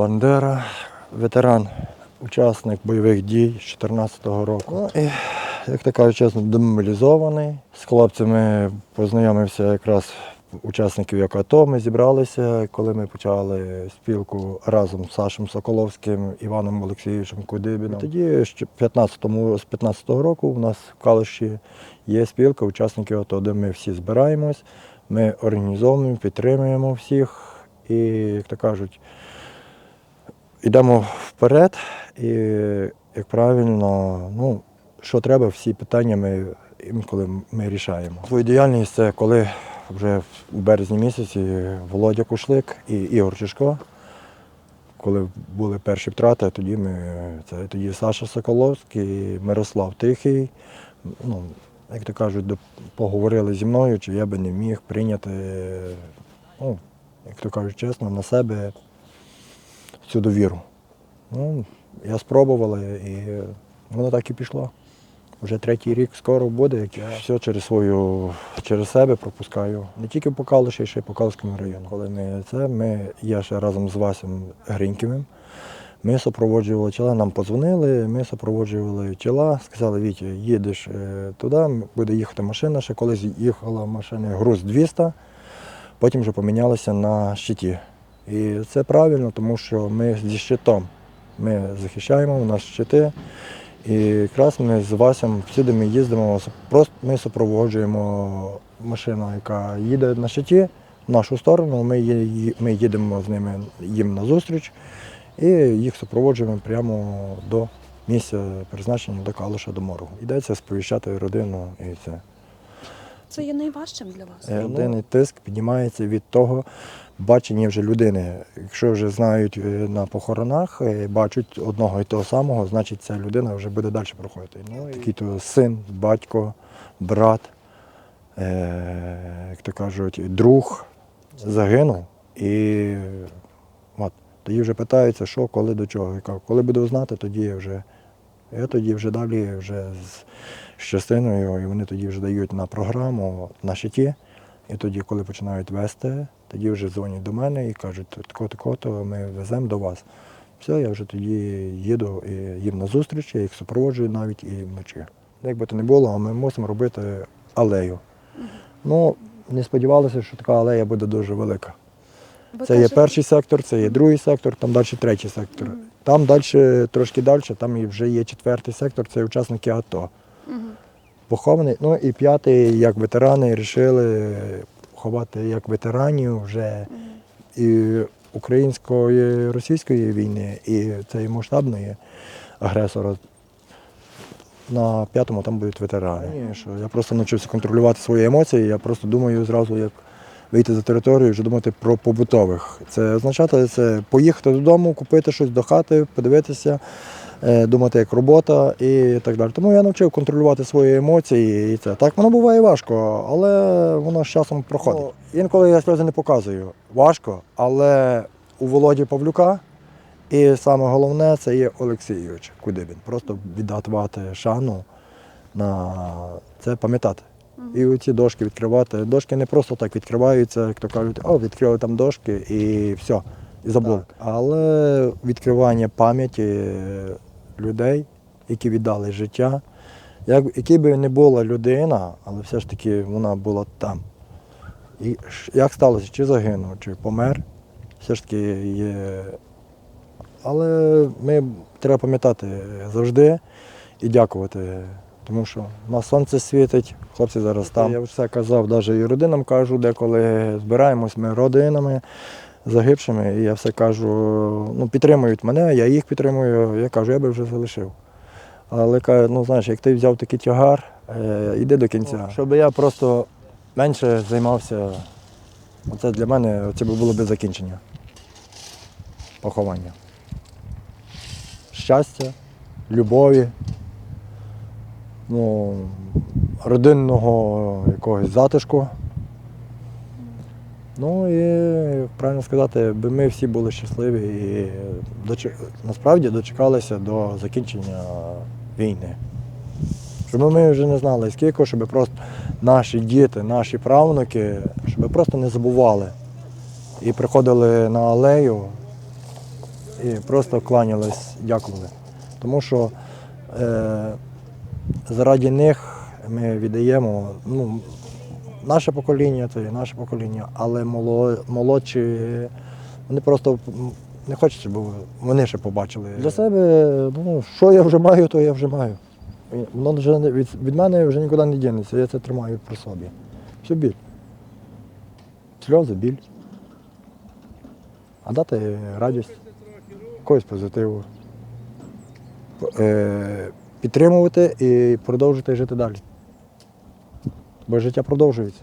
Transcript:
Бандера, ветеран, учасник бойових дій з 2014 року. Ну і, як то кажуть, чесно, демобілізований. З хлопцями познайомився якраз учасників як АТО. Ми зібралися, коли ми почали спілку разом з Сашем Соколовським, Іваном Олексійовичем Кудибіном. Тоді ще 15-му, з 15-го року в нас в Калиші є спілка учасників АТО, де ми всі збираємось, ми організовуємо, підтримуємо всіх і, як то кажуть, йдемо вперед і, як правильно, ну, що треба, всі питання ми інколи ми рішаємо. Свою діяльність це коли вже у березні місяці Володя Кушлик і Ігор Чешко. Коли були перші втрати, тоді ми це тоді Саша Соколовський, Мирослав Тихий. Ну, як то кажуть, поговорили зі мною, чи я би не міг прийняти, ну, як то кажуть, чесно, на себе цю довіру. Ну, я спробувала і воно так і пішло. Вже третій рік скоро буде, як я все через свою, через себе пропускаю. Не тільки по Калуші, ще й по Калуському району. Коли ми це, ми, я ще разом з Васем Гриньківим, ми супроводжували тіла, нам подзвонили, ми супроводжували тіла, сказали, Вітя, їдеш е, туди, буде їхати машина. Ще колись їхала машина груз 200, потім вже помінялися на щиті. І це правильно, тому що ми зі щитом. Ми захищаємо, у нас щити. І якраз ми з Васем всюди ми їздимо, просто ми супроводжуємо машину, яка їде на щиті в нашу сторону. Ми, ми їдемо з ними їм на зустріч і їх супроводжуємо прямо до місця призначення до Калуша, до моргу. Йдеться сповіщати родину і це. Це є найважчим для вас. Е, Родинний тиск піднімається від того бачення вже людини. Якщо вже знають е, на похоронах, е, бачать одного і того самого, значить ця людина вже буде далі проходити. Ну, і такий то син, батько, брат, е, як то кажуть, друг загинув. І от, тоді вже питаються, що, коли, до чого. Коли буду знати, тоді я вже. Я тоді вже далі вже з, з частиною, і вони тоді вже дають на програму на щиті. І тоді, коли починають вести, тоді вже дзвонять до мене і кажуть, тако, тако, то ми веземо до вас. Все, я вже тоді їду і їм на зустріч, я їх супроводжую навіть і вночі. Як би то не було, ми мусимо робити алею. Ну, не сподівалися, що така алея буде дуже велика. Ви Це є перший сектор, це є другий сектор, там далі третій сектор. Там далі, трошки далі, там і вже є четвертий сектор, це учасники АТО. Мгм. Похований. Ну і п'ятий, як ветерани, вирішили ховати як ветеранів вже і української російської війни, і цієї масштабної агресора. На п'ятому там будуть ветерани. Ні, що я просто навчився контролювати свої емоції. Я просто думаю зразу, як вийти за територію, вже думати про побутових. Це означати це поїхати додому, купити щось до хати, подивитися, е, думати як робота і так далі. Тому я навчив контролювати свої емоції і це. Так воно буває важко, але воно з часом проходить. Інколи я сльози не показую. Важко, але у Володі Павлюка. І саме головне це є Олексійович Кудибін. Просто віддавати шану на це пам'ятати. І оці дошки відкривати. Дошки не просто так відкриваються, як то кажуть, о, відкрили там дошки і все, і забули. Але відкривання пам'яті людей, які віддали життя, як, який би не була людина, але все ж таки вона була там. І як сталося, чи загинув, чи помер, все ж таки є. Але ми треба пам'ятати завжди і дякувати, тому що на сонце світить, хлопці зараз там. Я все казав, навіть і родинам кажу, деколи збираємось ми родинами загибшими, і я все кажу, ну підтримують мене, я їх підтримую, я кажу, я би вже залишив. Але кажу, ну знаєш, як ти взяв такий тягар, е, іди до кінця. Щоб я просто менше займався, це для мене це було б закінчення поховання. Щастя, любові, ну, родинного якогось затишку. Ну і правильно сказати, би ми всі були щасливі і доче- насправді дочекалися до закінчення війни. Щоб ми вже не знали скільки, щоб просто наші діти, наші правнуки, щоб просто не забували і приходили на алею і просто кланялись, дякували. Тому що е, заради них ми віддаємо ну, наше покоління, це і наше покоління, але моло- молодші, вони просто не хочуть, щоб вони ще побачили. Для себе, ну, що я вже маю, то я вже маю. Воно вже від, від мене вже нікуди не дінеться, я це тримаю при собі. Все біль. Сльози, біль. А дати радість, якогось позитиву. Е, підтримувати і продовжити жити далі. Бо життя продовжується.